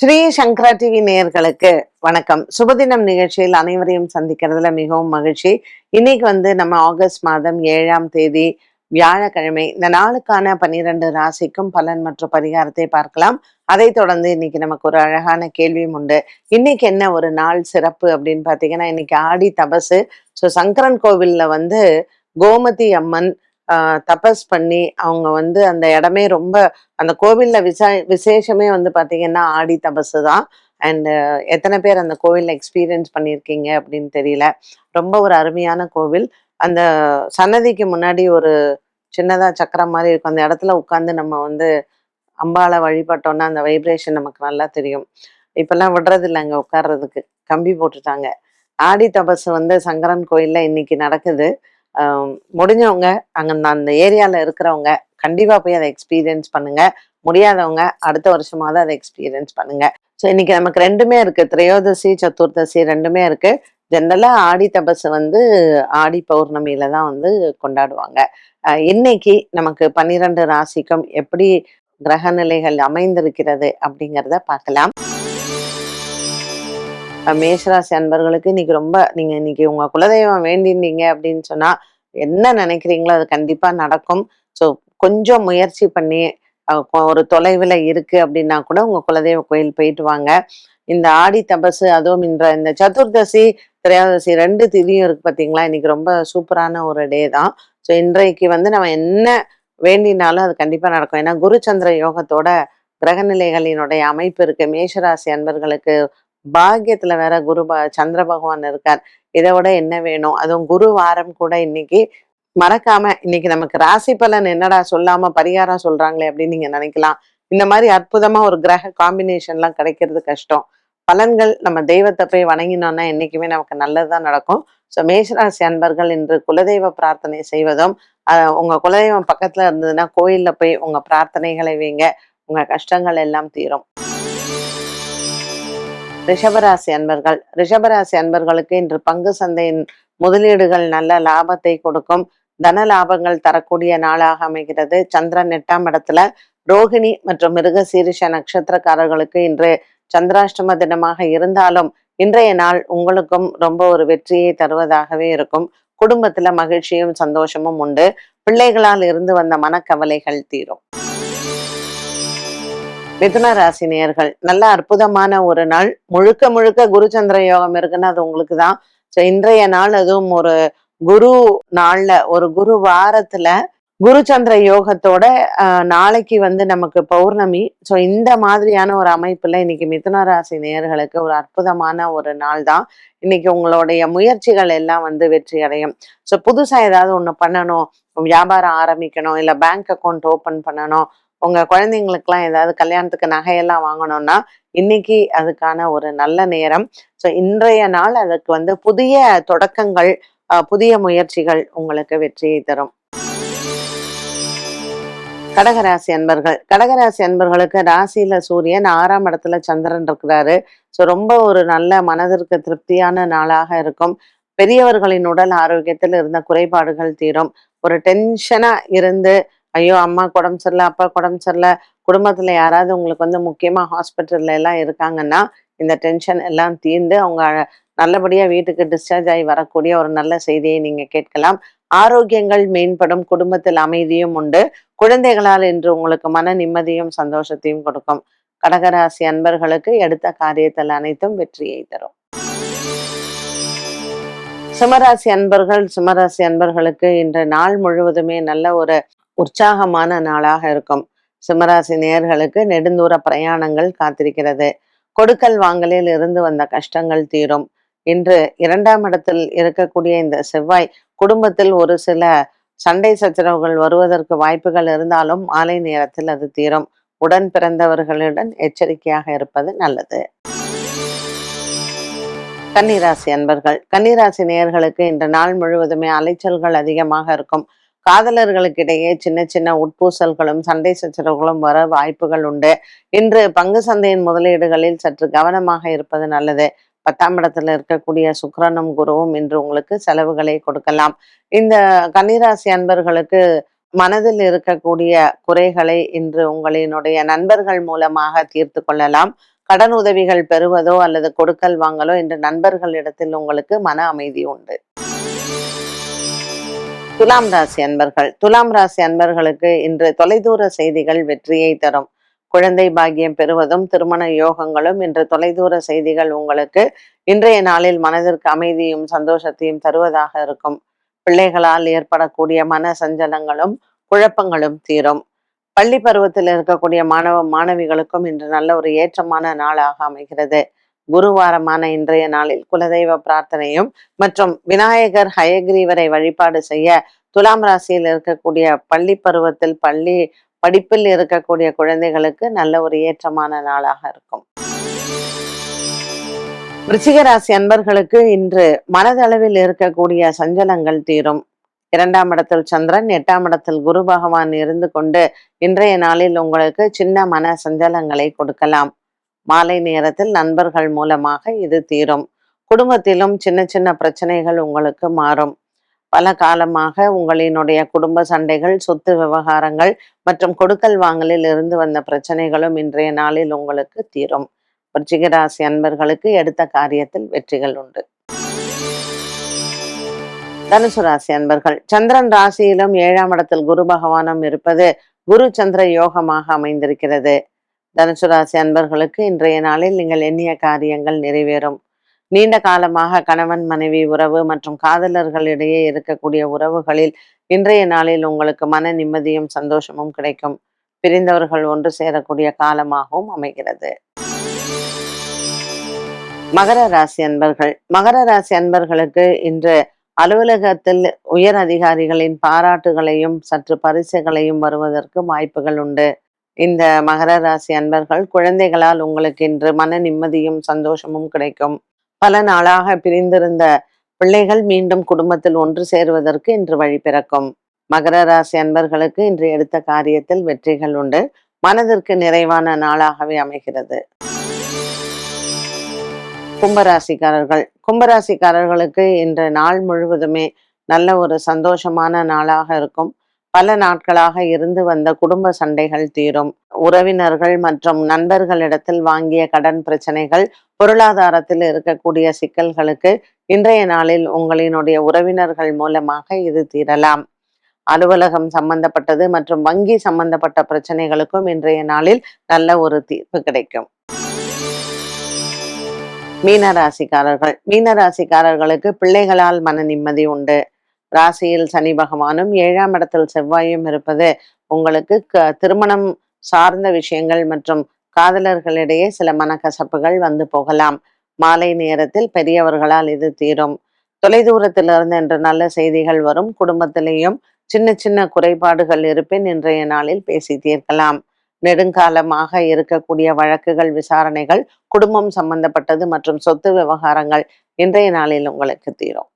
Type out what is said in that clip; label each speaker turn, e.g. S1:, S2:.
S1: ஸ்ரீ சங்கரா TV நேயர்களுக்கு வணக்கம். சுபதினம் நிகழ்ச்சியில் அனைவரையும் சந்திக்கிறதுல மிகவும் மகிழ்ச்சி. இன்னைக்கு வந்து நம்ம ஆகஸ்ட் மாதம் ஏழாம் தேதி வியாழக்கிழமை. இந்த நாளுக்கான பன்னிரண்டு ராசிக்கும் பலன் மற்றும் பரிகாரத்தை பார்க்கலாம். அதை தொடர்ந்து இன்னைக்கு நமக்கு ஒரு அழகான கேள்வியும் உண்டு. இன்னைக்கு என்ன ஒரு நாள் சிறப்பு அப்படின்னு பார்த்தீங்கன்னா இன்னைக்கு ஆடி தபசு. ஸோ சங்கரன் கோவில்ல வந்து கோமதி அம்மன் தபஸ் பண்ணி அவங்க வந்து அந்த இடமே ரொம்ப அந்த கோவில்ல விசா விசேஷமே வந்து பார்த்தீங்கன்னா ஆடி தபசு தான். அண்ட் எத்தனை பேர் அந்த கோவிலில் எக்ஸ்பீரியன்ஸ் பண்ணியிருக்கீங்க அப்படின்னு தெரியல. ரொம்ப ஒரு அருமையான கோவில். அந்த சன்னதிக்கு முன்னாடி ஒரு சின்னதா சக்கரம் மாதிரி இருக்கும். அந்த இடத்துல உட்காந்து நம்ம வந்து அம்பாவை வழிபட்டோன்னா அந்த வைப்ரேஷன் நமக்கு நல்லா தெரியும். இப்பெல்லாம் விடுறது இல்லை அங்க உட்கார்றதுக்கு. கம்பி போட்டுட்டாங்க. ஆடி தபசு வந்து சங்கரன் கோயில்ல இன்னைக்கு நடக்குது. முடிஞ்சவங்க அங்க அந்த ஏரியால இருக்கிறவங்க கண்டிப்பா போய் அதை எக்ஸ்பீரியன்ஸ் பண்ணுங்க. முடியாதவங்க அடுத்த வருஷமாவது அதை எக்ஸ்பீரியன்ஸ் பண்ணுங்க. ஸோ இன்னைக்கு நமக்கு ரெண்டுமே இருக்கு. திரையோதசி சதுர்தசி ரெண்டுமே இருக்கு. ஜென்ரலா ஆடி தபசு வந்து ஆடி பௌர்ணமியில தான் வந்து கொண்டாடுவாங்க. இன்னைக்கு நமக்கு பன்னிரண்டு ராசிக்கும் எப்படி கிரக நிலைகள் அமைந்திருக்கிறது அப்படிங்கிறத பார்க்கலாம். மேஷராசி அன்பர்களுக்கு இன்னைக்கு ரொம்ப நீங்க இன்னைக்கு உங்க குலதெய்வம் வேண்டியிருந்தீங்க அப்படின்னு சொன்னா என்ன நினைக்கிறீங்களோ அது கண்டிப்பா நடக்கும். ஸோ கொஞ்சம் முயற்சி பண்ணி ஒரு தொலைவில் இருக்கு அப்படின்னா கூட உங்க குலதெய்வ கோயில் போயிட்டு வாங்க. இந்த ஆடி தபசு அதுவும் இந்த இந்த சதுர்தசி திரையோதசி ரெண்டு திதியும் இருக்கு பார்த்தீங்களா இன்னைக்கு ரொம்ப சூப்பரான ஒரு டே தான். ஸோ இன்றைக்கு வந்து நம்ம என்ன வேண்டினாலும் அது கண்டிப்பாக நடக்கும். ஏன்னா குருச்சந்திர யோகத்தோட கிரகநிலைகளினுடைய அமைப்பு இருக்கு. மேஷராசி அன்பர்களுக்கு பாக்கியத்துல வேற குரு சந்திர பகவான் இருக்கார். இதை விட என்ன வேணும்? அதுவும் குரு வாரம் கூட இன்னைக்கு மறக்காம இன்னைக்கு நமக்கு ராசி பலன் என்னடா சொல்லாம பரிகாரம் சொல்றாங்களே அப்படின்னு நீங்க நினைக்கலாம். இந்த மாதிரி அற்புதமா ஒரு கிரக காம்பினேஷன்லாம் கிடைக்கிறது கஷ்டம். பலன்கள் நம்ம தெய்வத்தை போய் வணங்கினோம்னா என்னைக்குமே நமக்கு நல்லதுதான் நடக்கும். ஸோ மேஷராசி அன்பர்கள் இன்று குலதெய்வ பிரார்த்தனை செய்வதும் ஆஹ் உங்க குலதெய்வம் பக்கத்துல இருந்ததுன்னா கோயில்ல போய் உங்க பிரார்த்தனைகளை வைங்க. உங்க கஷ்டங்கள் எல்லாம் தீரும். ரிஷபராசி அன்பர்கள். ரிஷபராசி அன்பர்களுக்கு இன்று பங்கு சந்தையின் முதலீடுகள் நல்ல லாபத்தை கொடுக்கும். தன லாபங்கள் தரக்கூடிய நாளாக அமைகிறது. சந்திரன் எட்டாம் இடத்துல. ரோகிணி மற்றும் மிருக சீரிஷ நட்சத்திரக்காரர்களுக்கு இன்று சந்திராஷ்டம தினமாக இருந்தாலும் இன்றைய நாள் உங்களுக்கும் ரொம்ப ஒரு வெற்றியை தருவதாகவே இருக்கும். குடும்பத்துல மகிழ்ச்சியும் சந்தோஷமும் உண்டு. பிள்ளைகளால் இருந்து வந்த மனக்கவலைகள் தீரும். மிதுன ராசி நேர்கள் நல்ல அற்புதமான ஒரு நாள். முழுக்க முழுக்க குருச்சந்திர யோகம் இருக்குன்னா அது உங்களுக்கு தான் ஸோ இன்றைய நாள் அதுவும் ஒரு குரு நாள்ல ஒரு குரு வாரத்துல குருச்சந்திர யோகத்தோட ஆஹ், நாளைக்கு வந்து நமக்கு பௌர்ணமி. ஸோ இந்த மாதிரியான ஒரு அமைப்புல இன்னைக்கு மிதுன ராசி நேர்களுக்கு ஒரு அற்புதமான ஒரு நாள் தான். இன்னைக்கு உங்களுடைய முயற்சிகள் எல்லாம் வந்து வெற்றி அடையும். ஸோ புதுசா ஏதாவது ஒண்ணு பண்ணணும். வியாபாரம் ஆரம்பிக்கணும். இல்ல பேங்க் அக்கௌண்ட் ஓபன் பண்ணணும். உங்க குழந்தைங்களுக்குலாம் ஏதாவது கல்யாணத்துக்கு நகையெல்லாம் வாங்கணும்னா இன்னைக்கு அதுக்கான ஒரு நல்ல நேரம். ஸோ இன்றைய நாள் அதுக்கு வந்து புதிய தொடக்கங்கள் புதிய முயற்சிகள் உங்களுக்கு வெற்றியை தரும். கடகராசி அன்பர்கள். கடகராசி அன்பர்களுக்கு ராசியில சூரியன் ஆறாம் இடத்துல சந்திரன் இருக்கிறாரு. ஸோ ரொம்ப ஒரு நல்ல மனதிற்கு திருப்தியான நாளாக இருக்கும். பெரியவர்களின் உடல் ஆரோக்கியத்தில் இருந்த குறைபாடுகள் தீரும். ஒரு டென்ஷனா இருந்து ஐயோ அம்மா உடம்பு சரியில்லை அப்பா உடம்பு சரியில்லை குடும்பத்துல யாராவது உங்களுக்கு வந்து முக்கியமா ஹாஸ்பிட்டலில் எல்லாம் இருக்காங்கன்னா இந்த டென்ஷன் எல்லாம் தீர்ந்து அவங்க நல்லபடியா வீட்டுக்கு டிஸ்சார்ஜ் ஆகி வரக்கூடிய ஒரு நல்ல செய்தியை நீங்க கேட்கலாம். ஆரோக்கியங்கள் மேம்படும் குடும்பத்தில் அமைதியும் உண்டு. குழந்தைகளால் இன்று உங்களுக்கு மன நிம்மதியும் சந்தோஷத்தையும் கொடுக்கும். கடகராசி அன்பர்களுக்கு எடுத்த காரியத்தில் அனைத்தும் வெற்றியை தரும். சிம்மராசி அன்பர்கள் சிம்மராசி அன்பர்களுக்கு இன்று நாள் முழுவதுமே நல்ல ஒரு உற்சாகமான நாளாக இருக்கும். சிம்மராசி நேயர்களுக்கு நெடுந்தூர பிரயாணங்கள் காத்திருக்கிறது. கொடுக்கல் வாங்கலில் இருந்து வந்த கஷ்டங்கள் தீரும். இன்று இரண்டாம் இடத்தில் இருக்கக்கூடிய இந்த செவ்வாய் குடும்பத்தில் ஒரு சில சண்டை சச்சரவுகள் வருவதற்கு வாய்ப்புகள் இருந்தாலும் மாலை நேரத்தில் அது தீரும். உடன் பிறந்தவர்களுடன் எச்சரிக்கையாக இருப்பது நல்லது. கன்னிராசி அன்பர்கள். கன்னிராசி நேயர்களுக்கு இன்று நாள் முழுவதுமே அலைச்சல்கள் அதிகமாக இருக்கும். காதலர்களுக்கிடையே சின்ன சின்ன உட்பூசல்களும் சண்டை சச்சரவுகளும் வர வாய்ப்புகள் உண்டு. இன்று பங்கு சந்தையின் முதலீடுகளில் சற்று கவனமாக இருப்பது நல்லது. பத்தாம் இடத்துல இருக்கக்கூடிய சுக்கரனும் குருவும் இன்று உங்களுக்கு செலவுகளை கொடுக்கலாம். இந்த கன்னிராசி அன்பர்களுக்கு மனதில் இருக்கக்கூடிய குறைகளை இன்று உங்களினுடைய நண்பர்கள் மூலமாக தீர்த்து கொள்ளலாம். கடன் உதவிகள் பெறுவதோ அல்லது கொடுக்கல் வாங்கலோ இன்று நண்பர்களிடத்தில் உங்களுக்கு மன அமைதி உண்டு. துலாம் ராசி அன்பர்கள். துலாம் ராசி அன்பர்களுக்கு இன்று தொலைதூர செய்திகள் வெற்றியை தரும். குழந்தை பாக்கியம் பெறுவதும் திருமண யோகங்களும் இன்று தொலைதூர செய்திகள் உங்களுக்கு இன்றைய நாளில் மனதிற்கு அமைதியும் சந்தோஷத்தையும் தருவதாக இருக்கும். பிள்ளைகளால் ஏற்படக்கூடிய மன சஞ்சலங்களும் குழப்பங்களும் தீரும். பள்ளி பருவத்தில் இருக்கக்கூடிய மாணவ மாணவிகளுக்கும் இன்று நல்ல ஒரு ஏற்றமான நாளாக அமைகிறது. குருவாரமான இன்றைய நாளில் குலதெய்வ பிரார்த்தனையும் மற்றும் விநாயகர் ஹயக்ரீவரை வழிபாடு செய்ய துலாம் ராசியில் இருக்கக்கூடிய பள்ளி பருவத்தில் பள்ளி படிப்பில் இருக்கக்கூடிய குழந்தைகளுக்கு நல்ல ஒரு ஏற்றமான நாளாக இருக்கும். ரிச்சிகராசி ராசி அன்பர்களுக்கு இன்று மனதளவில் இருக்கக்கூடிய சஞ்சலங்கள் தீரும். இரண்டாம் இடத்தில் சந்திரன் எட்டாம் இடத்தில் குரு பகவான் இருந்து கொண்டு இன்றைய நாளில் உங்களுக்கு சின்ன மன சஞ்சலங்களை கொடுக்கலாம். மாலை நேரத்தில் நண்பர்கள் மூலமாக இது தீரும். குடும்பத்திலும் சின்ன சின்ன பிரச்சனைகள் உங்களுக்கு மாறும். பல காலமாக உங்களினுடைய குடும்ப சண்டைகள் சொத்து விவகாரங்கள் மற்றும் கொடுக்கல் வாங்கலில் இருந்து வந்த பிரச்சனைகளும் இன்றைய நாளில் உங்களுக்கு தீரும். விருச்சிக ராசி அன்பர்களுக்கு எடுத்த காரியத்தில் வெற்றிகள் உண்டு. தனுசு ராசி அன்பர்கள் சந்திரன் ராசியிலும் ஏழாம் இடத்தில் குரு பகவானும் இருப்பது குரு சந்திர யோகமாக அமைந்திருக்கிறது. தனுசு ராசி அன்பர்களுக்கு இன்றைய நாளில் நீங்கள் எண்ணிய காரியங்கள் நிறைவேறும். நீண்ட காலமாக கணவன் மனைவி உறவு மற்றும் காதலர்களிடையே இருக்கக்கூடிய உறவுகளில் இன்றைய நாளில் உங்களுக்கு மன நிம்மதியும் சந்தோஷமும் கிடைக்கும். பிரிந்தவர்கள் ஒன்று சேரக்கூடிய காலமாகவும் அமைகிறது. மகர ராசி அன்பர்கள். மகர ராசி அன்பர்களுக்கு இன்று அலுவலகத்தில் உயர் அதிகாரிகளின் பாராட்டுகளையும் சற்று பரிசுகளையும் வருவதற்கு வாய்ப்புகள் உண்டு. இந்த மகர ராசி அன்பர்கள் குழந்தைகளால் உங்களுக்கு இன்று மன நிம்மதியும் சந்தோஷமும் கிடைக்கும். பல நாளாக பிரிந்திருந்த பிள்ளைகள் மீண்டும் குடும்பத்தில் ஒன்று சேருவதற்கு இன்று வழி பிறக்கும். மகர ராசி அன்பர்களுக்கு இன்று எடுத்த காரியத்தில் வெற்றிகள் உண்டு. மனதிற்கு நிறைவான நாளாகவே அமைகிறது. கும்பராசிக்காரர்கள். கும்பராசிக்காரர்களுக்கு இன்று நாள் முழுவதுமே நல்ல ஒரு சந்தோஷமான நாளாக இருக்கும். பல நாட்களாக இருந்து வந்த குடும்ப சண்டைகள் தீரும். உறவினர்கள் மற்றும் நண்பர்களிடத்தில் வாங்கிய கடன் பிரச்சனைகள் பொருளாதாரத்தில் இருக்கக்கூடிய சிக்கல்களுக்கு இன்றைய நாளில் உங்களினுடைய உறவினர்கள் மூலமாக இது தீரலாம். அலுவலகம் சம்பந்தப்பட்டது மற்றும் வங்கி சம்பந்தப்பட்ட பிரச்சனைகளுக்கும் இன்றைய நாளில் நல்ல ஒரு தீர்ப்பு கிடைக்கும். மீனராசிக்காரர்கள். மீனராசிக்காரர்களுக்கு பிள்ளைகளால் மன நிம்மதி உண்டு. ராசியில் சனி பகவானும் ஏழாம் இடத்தில் செவ்வாயும் இருப்பது உங்களுக்கு க- திருமணம் சார்ந்த விஷயங்கள் மற்றும் காதலர்களிடையே சில மனக்கசப்புகள் வந்து போகலாம். மாலை நேரத்தில் பெரியவர்களால் இது தீரும். தொலைதூரத்திலிருந்து என்று நல்ல செய்திகள் வரும். குடும்பத்திலேயும் சின்ன சின்ன குறைபாடுகள் இருப்பின் இன்றைய நாளில் பேசி தீர்க்கலாம். நெடுங்காலமாக இருக்கக்கூடிய வழக்குகள் விசாரணைகள் குடும்பம் சம்பந்தப்பட்டது மற்றும் சொத்து விவகாரங்கள் இன்றைய நாளில் உங்களுக்கு தீரும்.